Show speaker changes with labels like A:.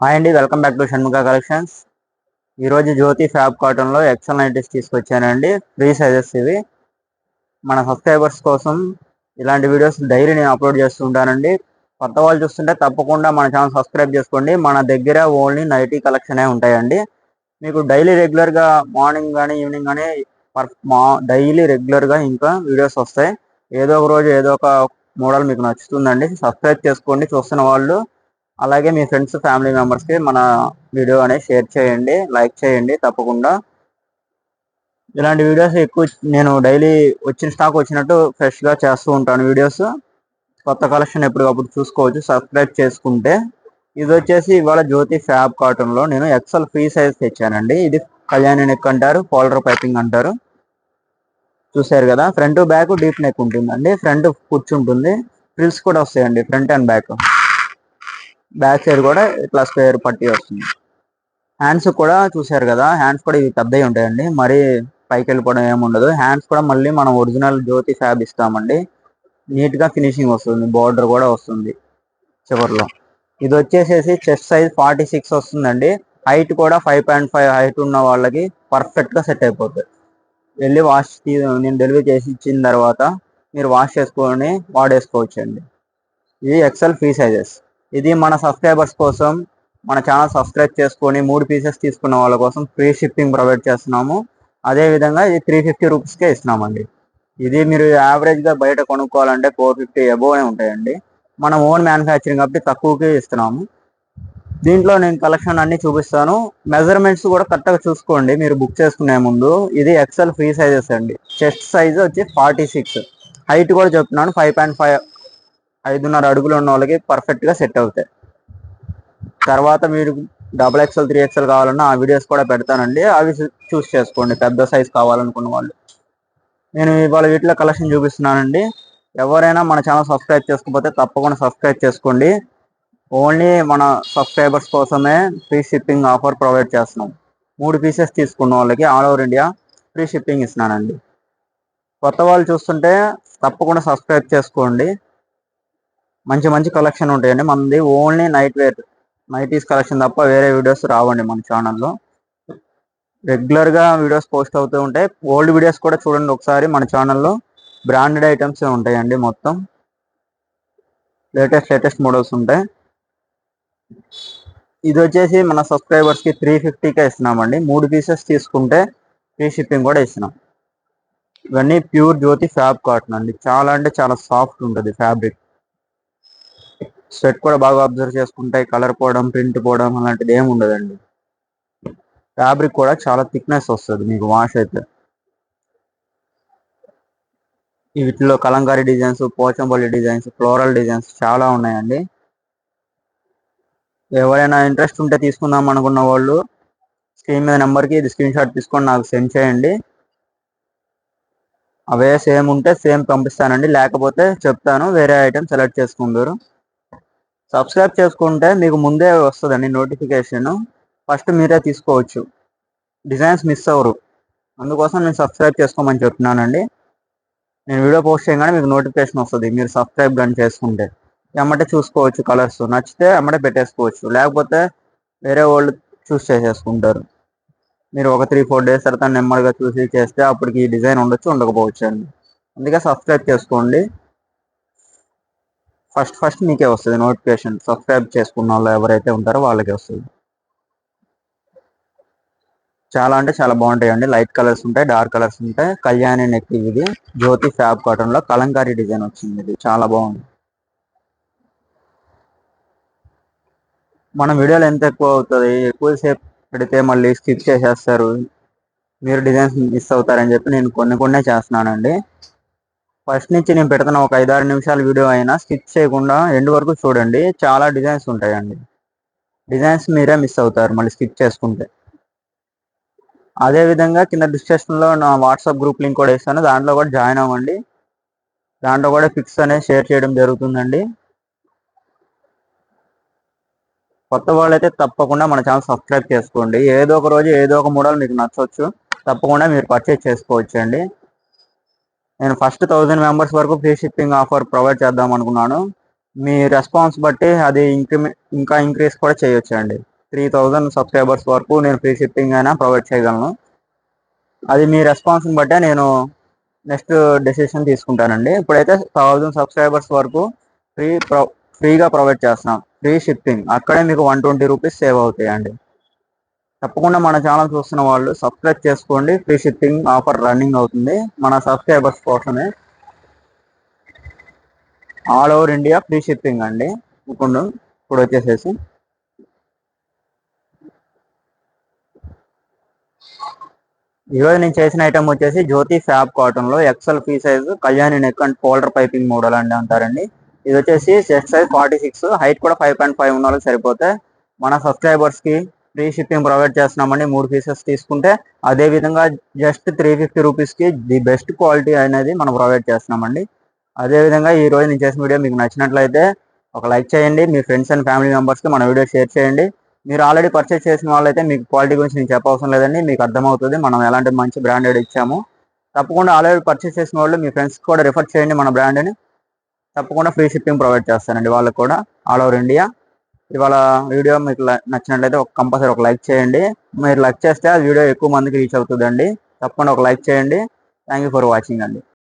A: Hi అండి welcome back to Shanmukha collections ఈరోజు Jyothi fab కాటన్లో ఎక్సెల్ నైటీస్ తీసుకొచ్చానండి. ఫ్రీ సైజెస్ ఇవి. మన సబ్స్క్రైబర్స్ కోసం ఇలాంటి వీడియోస్ డైలీ నేను అప్లోడ్ చేస్తూ ఉంటానండి. కొత్త వాళ్ళు చూస్తుంటే తప్పకుండా మన ఛానల్ సబ్స్క్రైబ్ చేసుకోండి. మన దగ్గర ఓన్లీ నైటీ కలెక్షనే ఉంటాయండి. మీకు డైలీ రెగ్యులర్గా మార్నింగ్ కానీ ఈవినింగ్ కానీ మా డైలీ రెగ్యులర్గా ఇంకా వీడియోస్ వస్తాయి. ఏదో ఒక రోజు ఏదో ఒక మోడల్ మీకు నచ్చుతుందండి. సబ్స్క్రైబ్ చేసుకోండి. చూస్తున్న వాళ్ళు అలాగే మీ ఫ్రెండ్స్ ఫ్యామిలీ మెంబర్స్కి మన వీడియో అనేది షేర్ చేయండి లైక్ చేయండి తప్పకుండా. ఇలాంటి వీడియోస్ ఎక్కువ నేను డైలీ వచ్చిన స్టాక్ వచ్చినట్టు ఫ్రెష్గా చేస్తూ ఉంటాను వీడియోస్. కొత్త కలెక్షన్ ఎప్పటికప్పుడు చూసుకోవచ్చు సబ్స్క్రైబ్ చేసుకుంటే. ఇది వచ్చేసి ఇవాళ జ్యోతి ఫ్యాబ్ కాటన్లో నేను ఎక్సెల్ ఫ్రీ సైజ్ తెచ్చానండి. ఇది కళ్యాణి నెక్ అంటారు పాలర్ పైపింగ్ అంటారు. చూసారు కదా ఫ్రంట్ బ్యాక్ డీప్ నెక్ ఉంటుందండి ఫ్రంట్ కూర్చుంటుంది. ఫ్రిల్స్ కూడా వస్తాయండి front and back back side కూడా ఇట్లా స్క్వేర్ పట్టి వస్తుంది. హ్యాండ్స్ కూడా చూసారు కదా హ్యాండ్స్ కూడా ఇవి పెద్దవి ఉంటాయండి. మరీ పైకి వెళ్ళిపోవడం ఏముండదు హ్యాండ్స్ కూడా మళ్ళీ మనం ఒరిజినల్ జ్యోతి ఫ్యాబ్ ఇస్తామండి. నీట్గా ఫినిషింగ్ వస్తుంది బార్డర్ కూడా వస్తుంది చివరిలో. ఇది వచ్చేసేసి చెస్ట్ సైజ్ ఫార్టీ సిక్స్ వస్తుందండి. హైట్ కూడా ఫైవ్ పాయింట్ ఫైవ్ హైట్ ఉన్న వాళ్ళకి పర్ఫెక్ట్గా సెట్ అయిపోతుంది. వెళ్ళి వాష్ నేను డెలివరీ చేసి ఇచ్చిన తర్వాత మీరు వాష్ చేసుకొని వాడేసుకోవచ్చు అండి ఇది ఎక్సెల్ ఫ్రీ సైజెస్ ఇది మన సబ్స్క్రైబర్స్ కోసం మన ఛానల్ సబ్స్క్రైబ్ చేసుకొని మూడు పీసెస్ తీసుకున్న వాళ్ళ కోసం ఫ్రీ షిప్పింగ్ ప్రొవైడ్ చేస్తున్నాము. అదే విధంగా ఇది త్రీ ఫిఫ్టీ రూపీస్కే ఇస్తున్నామండి. ఇది మీరు యావరేజ్గా బయట కొనుక్కోవాలంటే ఫోర్ ఫిఫ్టీ అబోవ్నే ఉంటాయండి. మనం ఓన్ మ్యానుఫ్యాక్చరింగ్ కాబట్టి తక్కువకే ఇస్తున్నాము. దీంట్లో నేను కలెక్షన్ అన్ని చూపిస్తాను. మెజర్మెంట్స్ కూడా కరెక్ట్గా చూసుకోండి. మీరు బుక్ చేసుకునే ముందు ఇది ఎక్సెల్ ఫ్రీ సైజెస్ అండి. చెస్ట్ సైజ్ వచ్చి ఫార్టీ సిక్స్ హైట్ కూడా చెప్తున్నాను ఫైవ్ పాయింట్ ఫైవ్ ఐదున్నర అడుగులు ఉన్న వాళ్ళకి పర్ఫెక్ట్గా సెట్ అవుతాయి. తర్వాత మీరు డబుల్ ఎక్స్ఎల్ త్రీ ఎక్స్ఎల్ కావాలన్నా ఆ వీడియోస్ కూడా పెడతానండి. అవి చూస్ చేసుకోండి. పెద్ద సైజ్ కావాలనుకున్న వాళ్ళు. నేను ఇవాళ వీటిలో కలెక్షన్ చూపిస్తున్నానండి. ఎవరైనా మన ఛానల్ సబ్స్క్రైబ్ చేసుకోకపోతే తప్పకుండా సబ్స్క్రైబ్ చేసుకోండి. ఓన్లీ మన సబ్స్క్రైబర్స్ కోసమే ఫ్రీ షిప్పింగ్ ఆఫర్ ప్రొవైడ్ చేస్తున్నాం. మూడు పీసెస్ తీసుకున్న వాళ్ళకి all over India free shipping ఇస్తున్నానండి. కొత్త వాళ్ళు చూస్తుంటే తప్పకుండా సబ్స్క్రైబ్ చేసుకోండి. మంచి మంచి కలెక్షన్ ఉంటాయండి. మనది only night wear nighties collection తప్ప వేరే వీడియోస్ రావండి మన ఛానల్లో రెగ్యులర్గా వీడియోస్ పోస్ట్ అవుతూ ఉంటాయి. ఓల్డ్ వీడియోస్ కూడా చూడండి ఒకసారి మన ఛానల్లో బ్రాండెడ్ ఐటమ్స్ ఉంటాయండి మొత్తం. లేటెస్ట్ లేటెస్ట్ మోడల్స్ ఉంటాయి. ఇది వచ్చేసి మన సబ్స్క్రైబర్స్కి త్రీ ఫిఫ్టీకే ఇస్తున్నామండి. మూడు పీసెస్ తీసుకుంటే ఫ్రీ షిప్పింగ్ కూడా ఇస్తున్నాం. ఇవన్నీ ప్యూర్ జ్యోతి ఫ్యాబ్ కాటన్ అండి. చాలా అంటే చాలా సాఫ్ట్ ఉంటుంది ఫ్యాబ్రిక్ స్వెట్ కూడా బాగా అబ్జర్వ్ చేసుకుంటాయి. కలర్ పోవడం ప్రింట్ పోవడం అలాంటిది ఏమి ఉండదండి. ఫ్యాబ్రిక్ కూడా చాలా థిక్నెస్ వస్తుంది మీకు వాష్ అయితే. వీటిలో Kalamkari designs Pochampally designs floral designs చాలా ఉన్నాయండి. ఎవరైనా ఇంట్రెస్ట్ ఉంటే తీసుకుందాం అనుకున్న వాళ్ళు స్క్రీన్ మీద నెంబర్కి ఇది స్క్రీన్ షాట్ తీసుకొని నాకు సెండ్ చేయండి. అవే సేమ్ ఉంటే సేమ్ పంపిస్తానండి. లేకపోతే చెప్తాను వేరే ఐటమ్ సెలెక్ట్ చేసుకుంటారు సబ్స్క్రైబ్ చేసుకుంటే మీకు ముందే వస్తుందండి నోటిఫికేషన్. ఫస్ట్ మీరే తీసుకోవచ్చు. డిజైన్స్ మిస్ అవ్వరు. అందుకోసం నేను సబ్స్క్రైబ్ చేసుకోమని చెప్తున్నానండి. నేను వీడియో పోస్ట్ చేయగానే మీకు నోటిఫికేషన్ వస్తుంది. మీరు సబ్స్క్రైబ్ కానీ చేసుకుంటే. ఎమ్మటే చూసుకోవచ్చు కలర్స్. నచ్చితే ఎమ్మటే పెట్టేసుకోవచ్చు. లేకపోతే వేరే వాళ్ళు చూస్ చేసేసుకుంటారు. మీరు ఒక త్రీ ఫోర్ డేస్ తర్వాత నెమ్మదిగా చూసి చేస్తే అప్పటికి ఈ డిజైన్ ఉండొచ్చు ఉండకపోవచ్చు అండి. అందుకే సబ్స్క్రైబ్ చేసుకోండి. ఫస్ట్ ఫస్ట్ మీకే వస్తుంది నోటిఫికేషన్. సబ్స్క్రైబ్ చేసుకున్న వాళ్ళు ఎవరైతే ఉంటారో వాళ్ళకే వస్తుంది. చాలా అంటే చాలా బాగుంటాయండి. లైట్ కలర్స్ ఉంటాయి డార్క్ కలర్స్ ఉంటాయి. కళ్యాణి నెక్ ఇది. జ్యోతి ఫ్యాబ్ కాటన్లో కలంకారీ డిజైన్ వచ్చింది ఇది. చాలా బాగుంది. మన వీడియోలు ఎంత ఎక్కువ అవుతుంది? ఎక్కువసేపు పెడితే మళ్ళీ స్కిప్ చేసేస్తారు. మీరు డిజైన్స్ మిస్ అవుతారని చెప్పి నేను కొన్ని కొన్నే చేస్తున్నానండి. ఫస్ట్ నుంచి నేను పెడుతున్న ఒక ఐదారు నిమిషాల వీడియో అయినా స్కిప్ చేయకుండా ఎండ్ వరకు చూడండి. చాలా డిజైన్స్ ఉంటాయండి. డిజైన్స్ మీరే మిస్ అవుతారు మళ్ళీ స్కిప్ చేసుకుంటే. అదే విధంగా కింద డిస్క్రిప్షన్లో నా వాట్సాప్ గ్రూప్ లింక్ కూడా ఇస్తాను దాంట్లో కూడా జాయిన్ అవ్వండి. దాంట్లో కూడా పిక్స్ అనేది షేర్ చేయడం జరుగుతుందండి. కొత్త వాళ్ళైతే తప్పకుండా మన ఛానల్ సబ్స్క్రైబ్ చేసుకోండి. ఏదో ఒక రోజు ఏదో ఒక మోడల్ మీకు నచ్చవచ్చు తప్పకుండా మీరు పర్చేజ్ చేసుకోవచ్చు అండి నేను ఫస్ట్ థౌజండ్ మెంబర్స్ వరకు ఫ్రీ షిప్పింగ్ ఆఫర్ ప్రొవైడ్ చేద్దాం అనుకున్నాను. మీ రెస్పాన్స్ బట్టి అది ఇంక్రిమెంట్ ఇంకా ఇంక్రీస్ కూడా చేయొచ్చు అండి త్రీ థౌజండ్ సబ్స్క్రైబర్స్ వరకు నేను ఫ్రీ షిప్పింగ్ అయినా ప్రొవైడ్ చేయగలను. అది మీ రెస్పాన్స్ని బట్టే నేను నెక్స్ట్ డెసిషన్ తీసుకుంటానండి. ఇప్పుడైతే థౌజండ్ సబ్స్క్రైబర్స్ వరకు ఫ్రీ ప్రొ ఫ్రీగా ప్రొవైడ్ చేస్తున్నాం. ఫ్రీ షిప్పింగ్ అక్కడే మీకు వన్ ట్వంటీ రూపీస్ సేవ్ అవుతాయండి. తప్పకుండా మన ఛానల్ చూస్తున్న వాళ్ళు సబ్స్క్రైబ్ చేసుకోండి. ఫ్రీ షిప్పింగ్ ఆఫర్ రన్నింగ్ అవుతుంది. మన సబ్స్క్రైబర్స్ కోసమే. All over India free shipping అండి. ఇప్పుడు ఇప్పుడు వచ్చేసేసి. ఈరోజు నేను చేసిన ఐటమ్ వచ్చేసి జ్యోతి ఫ్యాబ్ కాటన్లో excel free size Kalyani neck and folder piping model అండి అంటారండి. ఇది వచ్చేసి chest size forty six height కూడా ఫైవ్ పాయింట్ ఫైవ్ ఉన్న వాళ్ళకి సరిపోతే మన సబ్స్క్రైబర్స్కి ఫ్రీ షిప్పింగ్ ప్రొవైడ్ చేస్తున్నామండి. మూడు పీసెస్ తీసుకుంటే అదే విధంగా జస్ట్ త్రీ ఫిఫ్టీ రూపీస్కి ది బెస్ట్ క్వాలిటీ అనేది మనం ప్రొవైడ్ చేస్తున్నామండి. అదేవిధంగా ఈరోజు ఈ రోజు నేను చేసిన వీడియో మీకు నచ్చినట్లయితే ఒక లైక్ చేయండి. మీ ఫ్రెండ్స్ అండ్ ఫ్యామిలీ మెంబర్స్కి మన వీడియో షేర్ చేయండి. మీరు ఆల్రెడీ పర్చేస్ చేసిన వాళ్ళైతే మీకు క్వాలిటీ గురించి నేను చెప్పవసరం లేదండి. మీకు అర్థమవుతుంది మనం ఎలాంటి మంచి బ్రాండెడ్ ఇచ్చాము. తప్పకుండా ఆల్రెడీ పర్చేస్ చేసిన వాళ్ళు మీ ఫ్రెండ్స్ కూడా రిఫర్ చేయండి మన బ్రాండ్ని తప్పకుండా ఫ్రీ షిప్పింగ్ ప్రొవైడ్ చేస్తానండి వాళ్ళకి కూడా ఆల్ ఓవర్ ఇండియా ఇవాళ వీడియో మీకు నచ్చినట్లయితే ఒక కంపల్సరీ ఒక లైక్ చేయండి. మీరు లైక్ చేస్తే ఆ వీడియో ఎక్కువ మందికి రీచ్ అవుతుందండి. తప్పకుండా ఒక లైక్ చేయండి. థ్యాంక్ ఫర్ వాచింగ్ అండి.